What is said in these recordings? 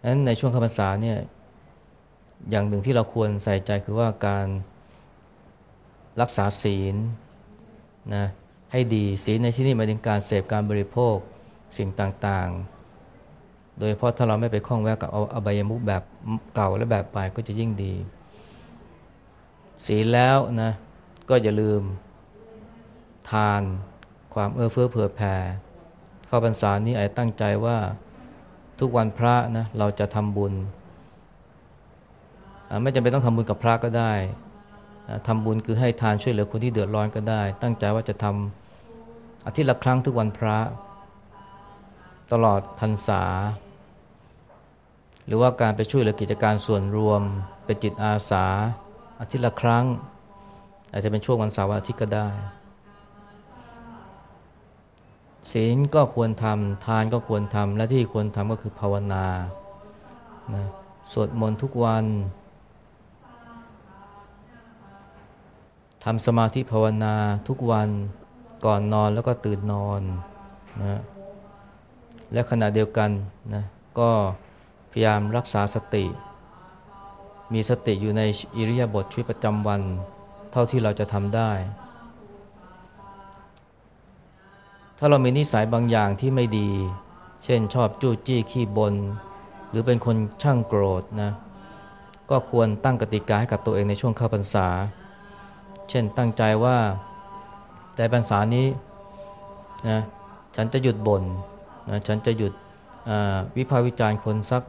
ดังนั้นในช่วงเข้าพรรษาเนี่ยอย่างหนึ่งที่เราควรใส่ใจคือว่าการรักษาศีลนะให้ดีศีลในที่นี้หมายถึงการเสพการบริโภคสิ่งต่างๆ โดยเพราะถ้าเราไม่ไปคล้องแวะกับเอาอบายมุขแบบเก่าและแบบใหม่ก็จะยิ่งดี ศีลแล้วนะก็อย่าลืมทานความเอื้อเฟื้อเผื่อแผ่เข้าพรรษานี้ไอ้ตั้งใจว่า ทุกวันพระนะเราจะทำบุญ ไม่จำเป็นต้องทำบุญกับพระก็ได้ทำบุญคือให้ทานช่วยเหลือคนที่เดือดร้อนก็ได้ ตั้งใจว่าจะทำอาทิตย์ละครั้งทุกวันพระ ตลอดพรรษา หรือว่าการไปช่วยเหลือกิจการส่วนรวม เป็นจิตอาสาอาทิตย์ละครั้ง อาจจะเป็นช่วงวันเสาร์อาทิตย์ก็ได้ ศีลก็ควรทำทานก็ควรทำและที่ควรทำก็คือภาวนานะสวดมนต์ทุกวันทำสมาธิภาวนาทุกวันก่อนนอนแล้วก็ตื่นนอนนะและขณะเดียวกันนะก็พยายามรักษาสติ มีสติอยู่ในอิริยาบถชีวิตประจำวัน เท่าที่เราจะทำได้ ถ้าเรามีนิสัยบางอย่างที่ไม่ดี เช่นชอบจู้จี้ขี้บน หรือเป็นคนช่างโกรธนะ ก็ควรตั้งกติกาให้กับตัวเองในช่วงเข้าพรรษา เช่นตั้งใจว่าใจพรรษานี้นะฉันจะหยุดบน่นนะฉันจะหยุดวิพากษ์วิจารณ์คนสัก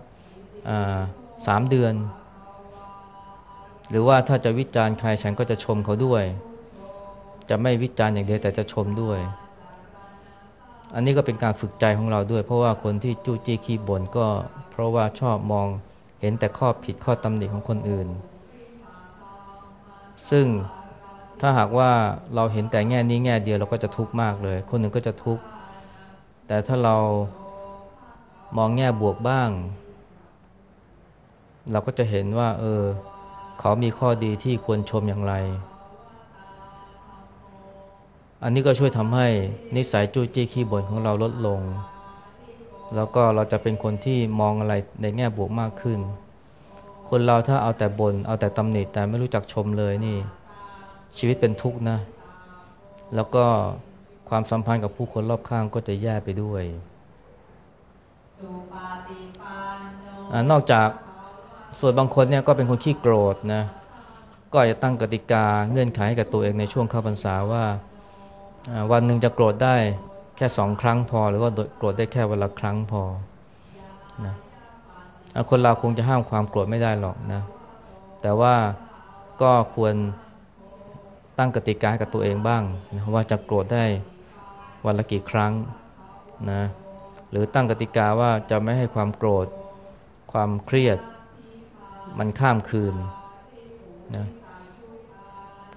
สามเดือน หรือว่าถ้าจะวิจารณ์ใครฉันก็จะชมเขาด้วย จะไม่วิจารณ์อย่างเดียวแต่จะชมด้วย อันนี้ก็เป็นการฝึกใจของเราด้วย เพราะว่าคนที่จู้จี้ขี้บ่นก็เพราะว่าชอบมองเห็นแต่ข้อผิดข้อตำหนิของคนอื่น ซึ่งถ้าหากว่าเราเห็นแต่แง่นี้แง่เดียวเราก็จะทุกข์มากเลย คนหนึ่งก็จะทุกข์แต่ถ้าเรามองแง่บวกบ้าง เราก็จะเห็นว่า เออ เขามีข้อดีที่ควรชมอย่างไร อันนี้ก็ช่วยทำให้นิสัยจู้จี้ขี้บ่นของเราลดลง แล้วก็เราจะเป็นคนที่มองอะไรในแง่บวกมากขึ้น คนเราถ้าเอาแต่บน่นเอาแต่ตำหนิแต่ไม่รู้จักชมเลยนี่ ชีวิตเป็นทุกข์นะ แล้วก็ความสัมพันธ์กับผู้คนรอบข้างก็จะแย่ไปด้วยนอกจากส่วนบางคนเนี่ยก็เป็นคนขี้โกรธนะ ก็จะตั้งกติกาเงื่อนไขให้กับตัวเองในช่วงเข้าพรรษาว่า วันหนึ่งจะโกรธได้แค่สองครั้งพอ หรือว่าโกรธได้แค่วันละครั้งพอนะคนเราคงจะห้ามความโกรธไม่ได้หรอกนะแต่ว่าก็ควรตั้งกติกากับตัวเองบ้างนะว่าจะโกรธได้วันละกี่ครั้งนะหรือตั้งกติกาว่าจะไม่ให้ความโกรธ ความเครียด มันข้ามคืนนะ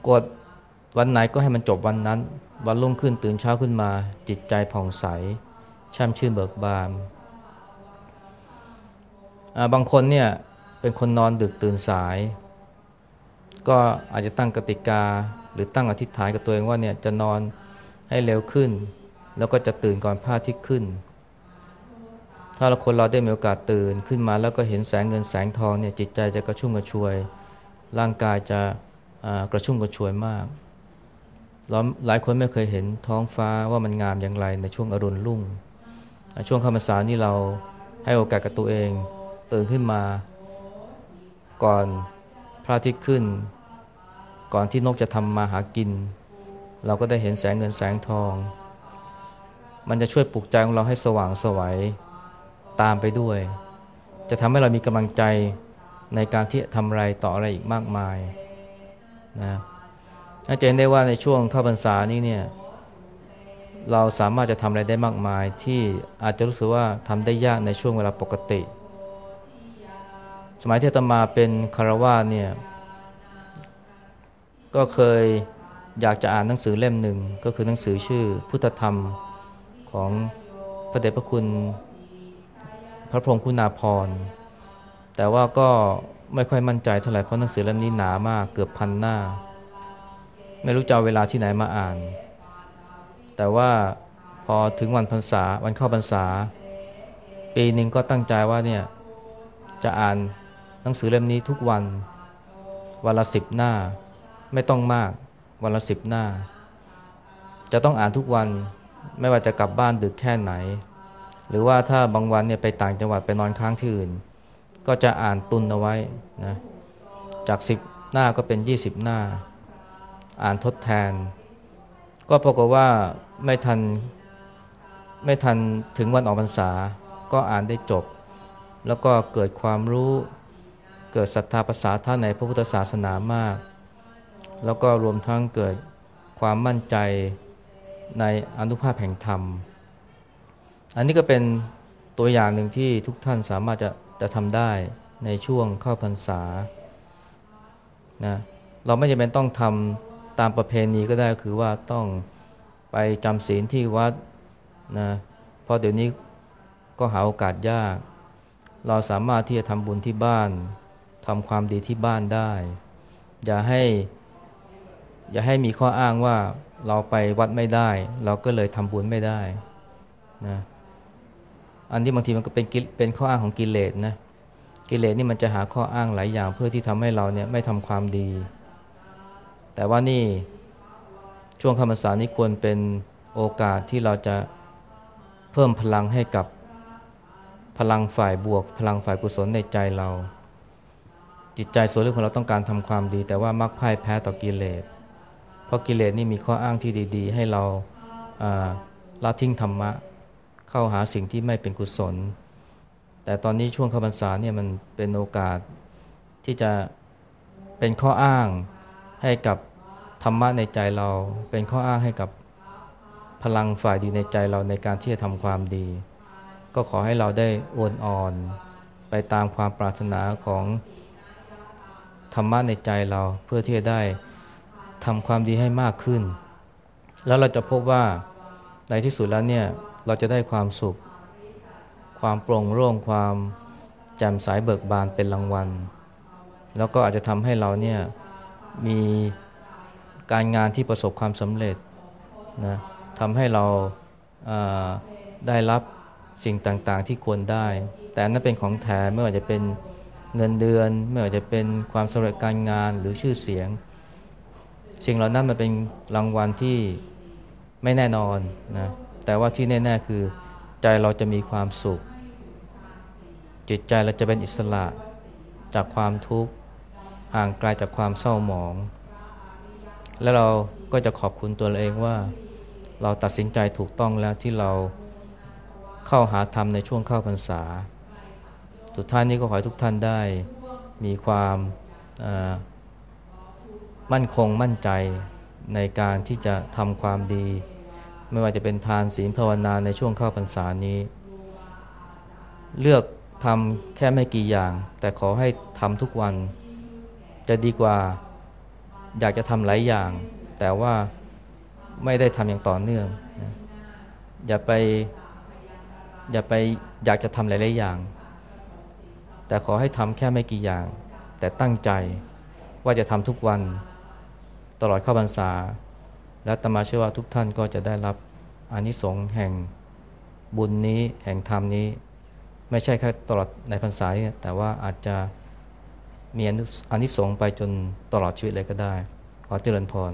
กด วันไหนก็ให้มันจบวันนั้น วันรุ่งขึ้นตื่นเช้าขึ้นมา จิตใจผ่องใสช่ำชื่นเบิกบานบางคนเนี่ยเป็นคนนอนดึกตื่นสาย ก็อาจจะตั้งกติกาหรือตั้งอธิษฐานกับตัวเองว่าเนี่ยจะนอนให้เร็วขึ้น แล้วก็จะตื่นก่อนพระอาทิตย์ขึ้น ถ้าเราคนเราได้มีโอกาสตื่นขึ้นมาแล้วก็เห็นแสงเงินแสงทองเนี่ยจิตใจจะกระชุ่มกระชวย ร่างกายจะกระชุ่มกระชวยมาก หลายคนไม่เคยเห็นท้องฟ้าว่ามันงามอย่างไรในช่วงอรุณรุ่ง ช่วงคำสานี่เราให้โอกาสกับตัวเอง ตื่นขึ้นมา ก่อนพระอาทิตย์ขึ้น ก่อนที่นกจะทำมาหากิน เราก็ได้เห็นแสงเงินแสงทอง มันจะช่วยปลุกใจของเราให้สว่างสวัยตามไปด้วย จะทำให้เรามีกำลังใจในการที่ทำอะไรต่ออะไรอีกมากมายนะ จะเห็นได้ว่าในช่วงเข้าพรรษานี้เนี่ยเราสามารถจะทำอะไรได้มากมาย ที่อาจจะรู้สึกว่าทำได้ยากในช่วงเวลาปกติ สมัยที่ตมาเป็นคารวาเนี่ยก็เคยอยากจะอ่านหนังสือเล่มหนึ่งก็คือหนังสือชื่อพุทธธรรมของพระเดชพระคุณพระพรหมคุณาภรณ์แต่ว่าก็ไม่ค่อยมั่นใจเท่าไหร่เพราะหนังสือเล่มนี้หนามากเกือบพันหน้า ไม่รู้จะเอาเวลาที่ไหนมาอ่าน แต่ว่าพอถึงวันพรรษาวันเข้าพรรษา ปีหนึ่งก็ตั้งใจว่าเนี่ยจะอ่านหนังสือเล่มนี้ทุกวัน วันละสิบหน้า ไม่ต้องมาก วันละสิบหน้า จะต้องอ่านทุกวันไม่ว่าจะกลับบ้านดึกแค่ไหน หรือว่าถ้าบางวันเนี่ยไปต่างจังหวัดไปนอนค้างที่อื่น ก็จะอ่านตุนเอาไว้นะจาก10หน้าก็เป็น20หน้า อ่านทดแทน ก็ปรากฏว่าไม่ทันไม่ทันถึงวันออกพรรษา ก็อ่านได้จบ แล้วก็เกิดความรู้เกิดศรัทธาภาษาท่านในพระพุทธศาสนามาก แล้วก็รวมทั้งเกิดความมั่นใจในอนุภาพแห่งธรรม อันนี้ก็เป็นตัวอย่างหนึ่งที่ทุกท่านสามารถจะจะทำได้ในช่วงเข้าพรรษานะเราไม่จำเป็นต้องทำ ตามประเพณีก็ได้คือว่าต้องไปจำศีลที่วัดนะเพราะเดี๋ยวนี้ก็หาโอกาสยาก เราสามารถที่จะทำบุญที่บ้านทำความดีที่บ้านได้ อย่าให้ อย่าให้มีข้ออ้างว่าเราไปวัดไม่ได้ เราก็เลยทำบุญไม่ได้นะอันที่บางทีมันก็เป็นเป็นข้ออ้างของกิเลสนะกิเลสนี่มันจะหาข้ออ้างหลายอย่างเพื่อที่ทำให้เราเนี่ยไม่ทำความดี แต่ว่านี่ช่วงคำภาษานี้ควรเป็นโอกาสที่เราจะเพิ่มพลังให้กับพลังฝ่ายบวก พลังฝ่ายกุศลในใจเรา จิตใจส่วนลึกของเราต้องการทำความดี แต่ว่ามักพ่ายแพ้ต่อกิเลสเพราะกิเลสนี่มีข้ออ้างที่ดี ๆ ให้เราละทิ้งธรรมะ เข้าหาสิ่งที่ไม่เป็นกุศล แต่ตอนนี้ช่วงขบันษาเนี่ยมันเป็นโอกาสที่จะเป็นข้ออ้าง ให้กับธรรมะในใจเรา เป็นข้ออ้างให้กับพลังฝ่ายดีในใจเราในการที่จะทำความดี ก็ขอให้เราได้อวนอ่อน ไปตามความปรารถนาของธรรมะในใจเราเพื่อที่จะได้ทำความดีให้มากขึ้น แล้วเราจะพบว่าในที่สุดแล้วเนี่ยเราจะได้ความสุข ความโปร่งโล่งความแจ่มใสเบิกบานเป็นรางวัล แล้วก็อาจจะทำให้เราเนี่ย มีการงานที่ประสบความสำเร็จนะทำให้เราได้รับสิ่งต่างๆที่ควรได้ แต่นั่นเป็นของแถมไม่ว่าจะเป็นเงินเดือน ไม่ว่าจะเป็นความสำเร็จการงานหรือชื่อเสียง สิ่งเหล่านั้นมันเป็นรางวัลที่ไม่แน่นอนนะแต่ว่าที่แน่ๆคือใจเราจะมีความสุข จิตใจเราจะเป็นอิสระจากความทุกข์ ห่างไกลาจากความเศร้าหมอง แล้วเราก็จะขอบคุณตัวเราเองว่า เราตัดสินใจถูกต้องแล้วที่เราเข้าหาธรรมในช่วงเข้าพรรษา สุดท้ายนี้ก็ขอให้ทุกท่านได้มีความมั่นคงมั่นใจในการที่จะทำความดี ไม่ว่าจะเป็นทานศีลภาวนาในช่วงเข้าพรรษานี้ เลือกทำแค่ไม่กี่อย่าง แต่ขอให้ทำทุกวัน จะดีกว่าอยากจะทำหลายอย่าง แต่ว่าไม่ได้ทำอย่างต่อเนื่องนะอย่าไปอย่าไปอยากจะทำหลาย ๆ อย่าง แต่ขอให้ทำแค่ไม่กี่อย่าง แต่ตั้งใจว่าจะทำทุกวันตลอดเข้าพรรษา และตมาเชื่อว่าทุกท่านก็จะได้รับอานิสงส์แห่งบุญนี้แห่งธรรมนี้ ไม่ใช่แค่ตลอดในพรรษาแต่ว่าอาจจะ มีอนิสงส์ไปจนตลอดชีวิตเลยก็ได้ ขอเจริญพร